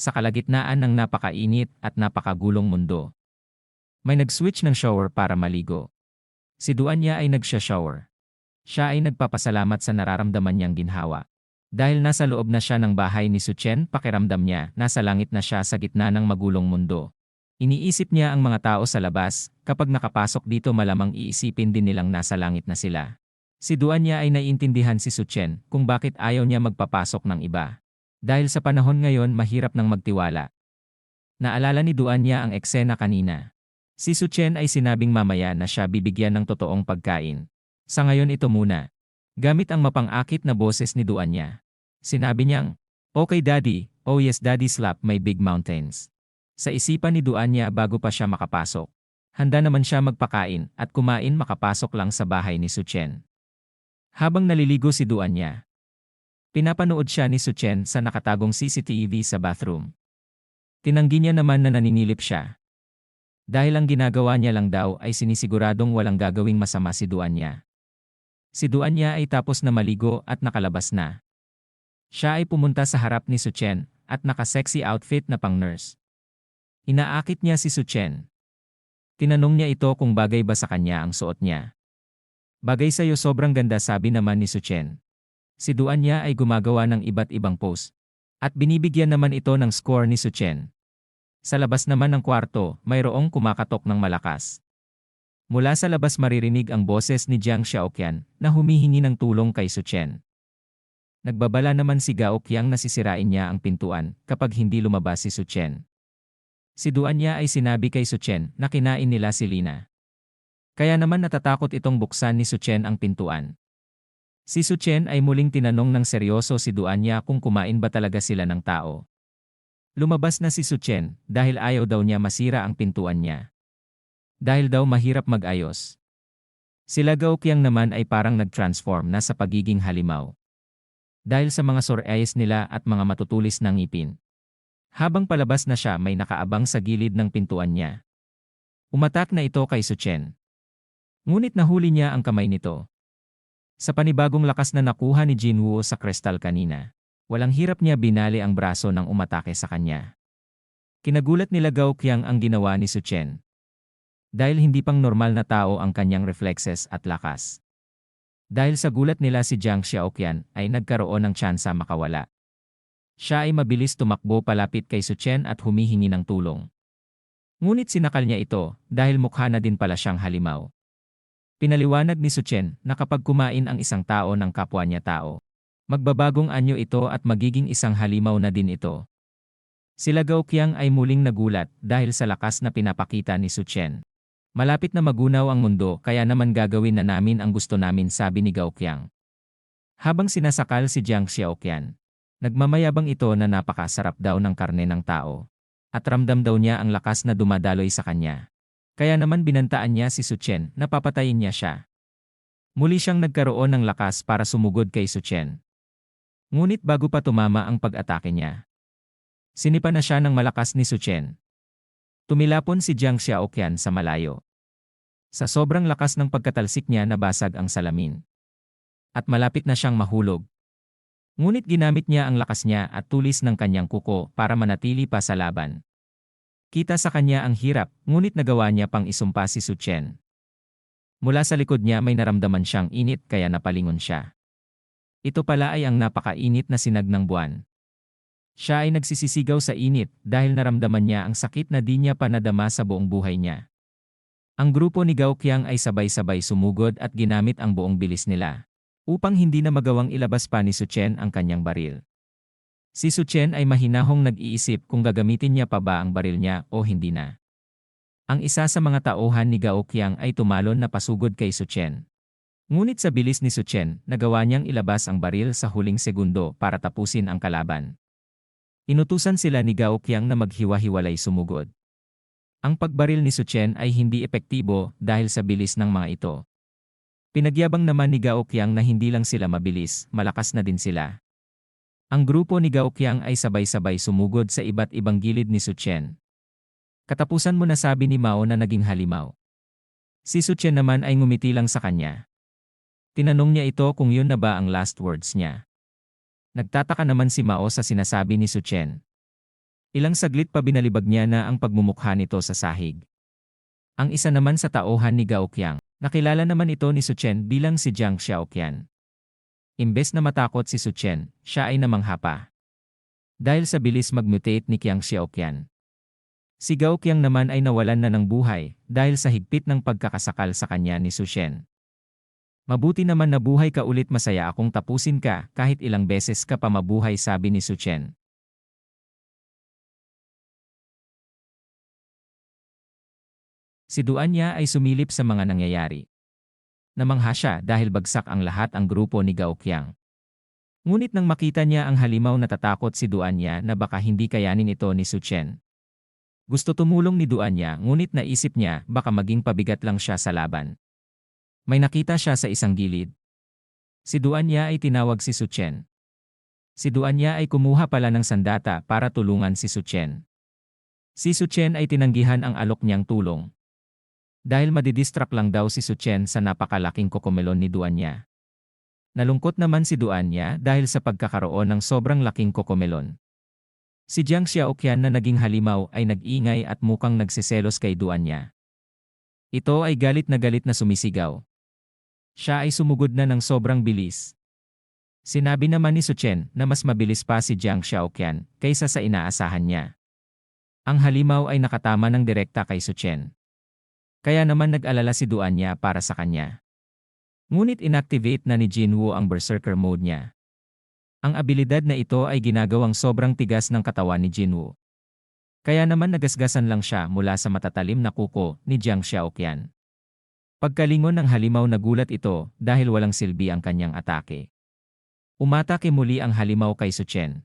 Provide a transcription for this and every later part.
sa kalagitnaan ng napakainit at napakagulong mundo. May nag-switch ng shower para maligo. Si Duan niya ay nagsha-shower. Siya ay nagpapasalamat sa nararamdaman niyang ginhawa. Dahil nasa loob na siya ng bahay ni Suchen, pakiramdam niya, nasa langit na siya sa gitna ng magulong mundo. Iniisip niya ang mga tao sa labas, kapag nakapasok dito malamang iisipin din nilang nasa langit na sila. Si Duan niya ay naiintindihan si Suchen kung bakit ayaw niya magpapasok ng iba. Dahil sa panahon ngayon mahirap nang magtiwala. Naalala ni Duan niya ang eksena kanina. Si Suchen ay sinabing mamaya na siya bibigyan ng totoong pagkain. Sa ngayon ito muna. Gamit ang mapang-akit na boses ni Duan niya. Sinabi niyang, Okay daddy, oh yes daddy slap my big mountains. Sa isipan ni Duan niya bago pa siya makapasok. Handa naman siya magpakain at kumain makapasok lang sa bahay ni Suchen. Habang naliligo si Duan niya, pinapanood siya ni Suchen sa nakatagong CCTV sa bathroom. Tinanggi niya naman na naninilip siya. Dahil ang ginagawa niya lang daw ay sinisiguradong walang gagawing masama si Duan niya. Si Duan niya ay tapos na maligo at nakalabas na. Siya ay pumunta sa harap ni Suchen at naka-sexy outfit na pang-nurse. Inaakit niya si Suchen. Tinanong niya ito kung bagay ba sa kanya ang suot niya. Bagay sa'yo sobrang ganda sabi naman ni Suchen. Si Duan niya ay gumagawa ng iba't ibang pose. At binibigyan naman ito ng score ni Suchen. Sa labas naman ng kwarto, mayroong kumakatok ng malakas. Mula sa labas maririnig ang boses ni Jiang Xiaoqian na humihingi ng tulong kay Suchen. Nagbabala naman si Gao Qiang na sisirain niya ang pintuan kapag hindi lumabas si Suchen. Si Duan niya ay sinabi kay Suchen na kinain nila si Lina. Kaya naman natatakot itong buksan ni Suchen ang pintuan. Si Suchen ay muling tinanong ng seryoso si Duan niya kung kumain ba talaga sila ng tao. Lumabas na si Suchen dahil ayaw daw niya masira ang pintuan niya dahil daw mahirap mag-ayos. Sila Gaukyang naman ay parang nag-transform na sa pagiging halimaw. Dahil sa mga sorayas nila at mga matutulis na ngipin. Habang palabas na siya may nakaabang sa gilid ng pintuan niya. Umatak na ito kay Suchen. Ngunit nahuli niya ang kamay nito. Sa panibagong lakas na nakuha ni Jinwoo sa kristal kanina, walang hirap niya binali ang braso ng umatake sa kanya. Kinagulat nila Gaukyang ang ginawa ni Suchen dahil hindi pang normal na tao ang kanyang reflexes at lakas. Dahil sa gulat nila si Jiang Xiaoqian ay nagkaroon ng tsansa makawala. Siya ay mabilis tumakbo palapit kay Suchen at humihingi ng tulong. Ngunit sinakal niya ito dahil mukha na din pala siyang halimaw. Pinaliwanag ni Suchen na kapag kumain ang isang tao ng kapwa niya tao, magbabagong anyo ito at magiging isang halimaw na din ito. Sila Gaukyang ay muling nagulat dahil sa lakas na pinapakita ni Suchen. Malapit na magunaw ang mundo kaya naman gagawin na namin ang gusto namin sabi ni Gao Qiang. Habang sinasakal si Jiang Xiaoqian, nagmamayabang ito na napakasarap daw ng karne ng tao. At ramdam daw niya ang lakas na dumadaloy sa kanya. Kaya naman binantaan niya si Suchen na papatayin niya siya. Muli siyang nagkaroon ng lakas para sumugod kay Suchen. Ngunit bago pa tumama ang pag-atake niya, sinipa na siya ng malakas ni Suchen. Tumilapon si Jiang Xiaoqian sa malayo. Sa sobrang lakas ng pagkatalsik niya nabasag ang salamin. At malapit na siyang mahulog. Ngunit ginamit niya ang lakas niya at tulis ng kanyang kuko para manatili pa sa laban. Kita sa kanya ang hirap, ngunit nagawa niya pang isumpa si Su Chen. Mula sa likod niya may naramdaman siyang init kaya napalingon siya. Ito pala ay ang napakainit na sinag ng buwan. Siya ay nagsisisigaw sa init dahil naramdaman niya ang sakit na di niya pa nadama sa buong buhay niya. Ang grupo ni Gao Qiang ay sabay-sabay sumugod at ginamit ang buong bilis nila upang hindi na magawang ilabas pa ni Su Chen ang kanyang baril. Si Su Chen ay mahinahong nag-iisip kung gagamitin niya pa ba ang baril niya o hindi na. Ang isa sa mga tauhan ni Gao Qiang ay tumalon na pasugod kay Su Chen. Ngunit sa bilis ni Su Chen, nagawa niyang ilabas ang baril sa huling segundo para tapusin ang kalaban. Inutusan sila ni Gao Qiang na maghiwa-hiwalay sumugod. Ang pagbaril ni Su Chen ay hindi epektibo dahil sa bilis ng mga ito. Pinagyabang naman ni Gao Qiang na hindi lang sila mabilis, malakas na din sila. Ang grupo ni Gao Qiang ay sabay-sabay sumugod sa iba't ibang gilid ni Su Chen. Katapusan mo na sabi ni Mao na naging halimaw. Si Su Chen naman ay ngumiti lang sa kanya. Tinanong niya ito kung yun na ba ang last words niya. Nagtataka naman si Mao sa sinasabi ni Su Chen. Ilang saglit pa binalibag niya na ang pagmumukha nito sa sahig. Ang isa naman sa tauhan ni Gao Qiang, nakilala naman ito ni Su Chen bilang si Jiang Xiaoqian. Imbes na matakot si Su Chen, siya ay namangha pa. Dahil sa bilis mag-mutate ni Qiang Xiaoqian. Si Gao Qiang naman ay nawalan na ng buhay dahil sa higpit ng pagkakasakal sa kanya ni Su Shen. Mabuti naman na buhay ka ulit masaya akong tapusin ka kahit ilang beses ka pa mabuhay sabi ni Su Chen. Si Duan niya ay sumilip sa mga nangyayari. Namangha siya dahil bagsak ang lahat ang grupo ni Gao Qiang. Ngunit nang makita niya ang halimaw natatakot si Duan niya na baka hindi kayanin ito ni Su Chen. Gusto tumulong ni Duan niya ngunit naisip niya baka maging pabigat lang siya sa laban. May nakita siya sa isang gilid. Si Duan niya ay tinawag si Su Chen. Si Duan niya ay kumuha pala ng sandata para tulungan si Su Chen. Si Su Chen ay tinanggihan ang alok niyang tulong. Dahil madidistract lang daw si Su Chen sa napakalaking kokomelon ni Duan niya. Nalungkot naman si Duan niya dahil sa pagkakaroon ng sobrang laking kokomelon. Si Jiang Xiaoqian na naging halimaw ay nag-ingay at mukhang nagsiselos kay Duan niya. Ito ay galit na galit na sumisigaw. Siya ay sumugod na ng sobrang bilis. Sinabi naman ni Su Chen na mas mabilis pa si Jiang Xiaoqian kaysa sa inaasahan niya. Ang halimaw ay nakatama ng direkta kay Su Chen. Kaya naman nag-alala si Duan niya para sa kanya. Ngunit inactivate na ni Jinwoo ang Berserker mode niya. Ang abilidad na ito ay ginagawang sobrang tigas ng katawan ni Jinwoo. Kaya naman nagasgasan lang siya mula sa matatalim na kuko ni Jiang Xiaoqian. Pagkalingon ng halimaw nagulat ito dahil walang silbi ang kanyang atake. Umatake muli ang halimaw kay Su Chen.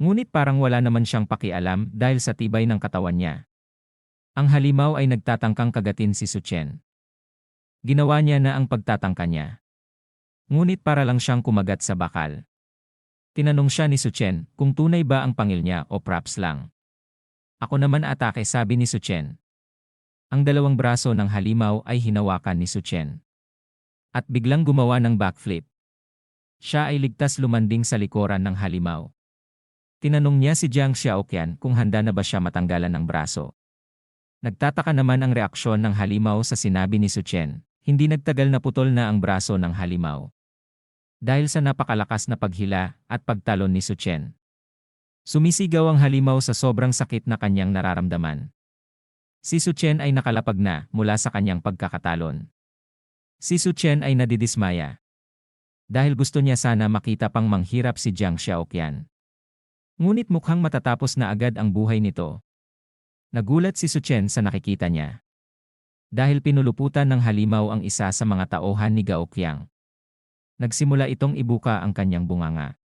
Ngunit parang wala naman siyang pakialam dahil sa tibay ng katawan niya. Ang halimaw ay nagtatangkang kagatin si Su Chen. Ginawa niya na ang pagtatangka niya. Ngunit para lang siyang kumagat sa bakal. Tinanong siya ni Su Chen kung tunay ba ang pangil niya o props lang. Ako naman atake sabi ni Su Chen. Ang dalawang braso ng halimaw ay hinawakan ni Su Chen. At biglang gumawa ng backflip. Siya ay ligtas lumanding sa likuran ng halimaw. Tinanong niya si Jiang Xiaoqian kung handa na ba siya matanggalan ng braso. Nagtataka naman ang reaksyon ng halimaw sa sinabi ni Su Chen. Hindi nagtagal na putol na ang braso ng halimaw. Dahil sa napakalakas na paghila at pagtalon ni Su Chen. Sumisigaw ang halimaw sa sobrang sakit na kanyang nararamdaman. Si Su Chen ay nakalapag na mula sa kanyang pagkakatalon. Si Su Chen ay nadidismaya. Dahil gusto niya sana makita pang manghirap si Jiang Xiaoqian. Ngunit mukhang matatapos na agad ang buhay nito Nagulat si Su Chen sa nakikita niya. Dahil pinuluputan ng halimaw ang isa sa mga tauhan ni Gao Qiang. Nagsimula itong ibuka ang kanyang bunganga.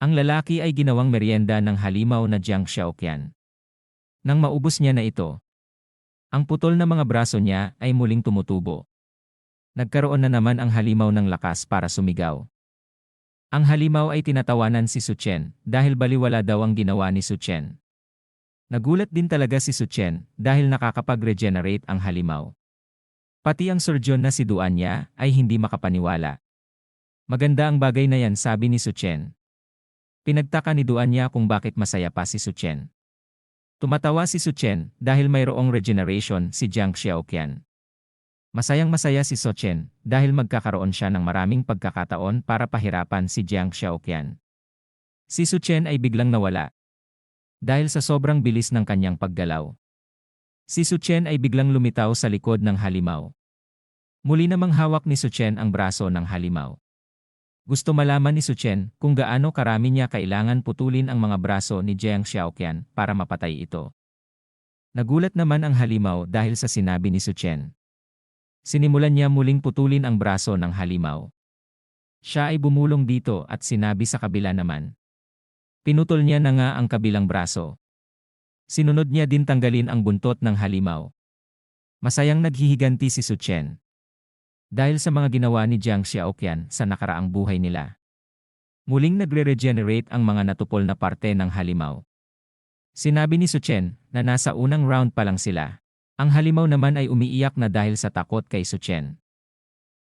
Ang lalaki ay ginawang merienda ng halimaw na Jiang Xiaoqian. Nang maubos niya na ito, ang putol na mga braso niya ay muling tumutubo. Nagkaroon na naman ang halimaw ng lakas para sumigaw. Ang halimaw ay tinatawanan si Su Chen dahil baliwala daw ang ginawa ni Su Chen. Nagulat din talaga si Su Chen dahil nakakapag-regenerate ang halimaw. Pati ang surgeon na si Duan niya ay hindi makapaniwala. Maganda ang bagay na yan sabi ni Su Chen. Pinagtaka ni Duan niya kung bakit masaya pa si Su Chen. Tumatawa si Su Chen dahil mayroong regeneration si Jiang Xiaoqian. Masayang masaya si Su Chen dahil magkakaroon siya ng maraming pagkakataon para pahirapan si Jiang Xiaoqian. Si Su Chen ay biglang nawala dahil sa sobrang bilis ng kanyang paggalaw. Si Su Chen ay biglang lumitaw sa likod ng halimaw. Muli namang hawak ni Su Chen ang braso ng halimaw. Gusto malaman ni Su Chen kung gaano karami niya kailangan putulin ang mga braso ni Jiang Xiaoqian para mapatay ito. Nagulat naman ang halimaw dahil sa sinabi ni Su Chen. Sinimulan niya muling putulin ang braso ng halimaw. Siya ay bumulong dito at sinabi sa kabila naman. Pinutol niya na nga ang kabilang braso. Sinunod niya din tanggalin ang buntot ng halimaw. Masayang naghihiganti si Su Chen. Dahil sa mga ginawa ni Jiang Xiaoqian sa nakaraang buhay nila. Muling nagre-regenerate ang mga natupol na parte ng halimaw. Sinabi ni Su Chen na nasa unang round pa lang sila. Ang halimaw naman ay umiiyak na dahil sa takot kay Su Chen.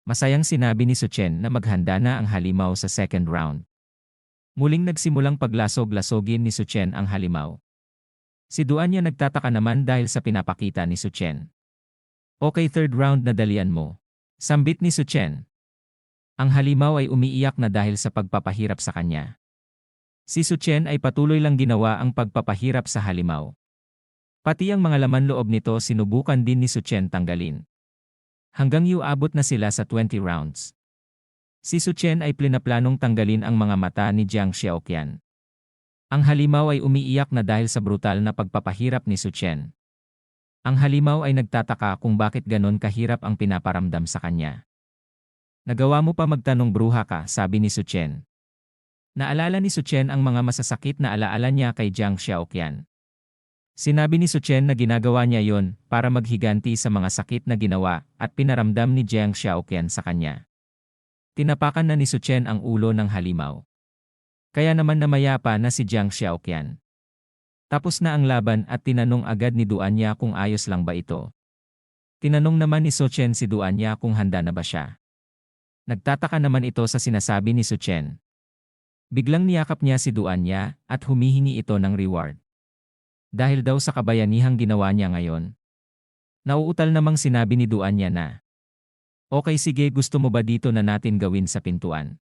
Masayang sinabi ni Su Chen na maghanda na ang halimaw sa second round. Muling nagsimulang paglasog-lasogin ni Su Chen ang halimaw. Si Duanya nagtataka naman dahil sa pinapakita ni Suchen. Okay third round na dalian mo. Sambit ni Suchen. Ang halimaw ay umiiyak na dahil sa pagpapahirap sa kanya. Si Suchen ay patuloy lang ginawa ang pagpapahirap sa halimaw. Pati ang mga laman loob nito sinubukan din ni Suchen tanggalin. Hanggang iuabot na sila sa 20 rounds. Si Suchen ay plinaplanong tanggalin ang mga mata ni Jiang Xiaoqian. Ang halimaw ay umiiyak na dahil sa brutal na pagpapahirap ni Suchen. Ang halimaw ay nagtataka kung bakit ganon kahirap ang pinaparamdam sa kanya. Nagawa mo pa magtanong bruha ka, sabi ni Suchen. Naalala ni Suchen ang mga masasakit na alaala niya kay Jiang Xiaoqian. Sinabi ni Suchen na ginagawa niya yon para maghiganti sa mga sakit na ginawa at pinaramdam ni Jiang Xiaoqian sa kanya. Tinapakan na ni Suchen ang ulo ng halimaw. Kaya naman namayapa na si Jiang Xiaoqian. Tapos na ang laban at tinanong agad ni Duanya kung ayos lang ba ito. Tinanong naman ni Suchen si Duanya kung handa na ba siya. Nagtataka naman ito sa sinasabi ni Suchen. Biglang niyakap niya si Duanya at humihingi ito ng reward. Dahil daw sa kabayanihang ginawa niya ngayon. Nauutal namang sinabi ni Duanya na, Okay sige gusto mo ba dito na natin gawin sa pintuan?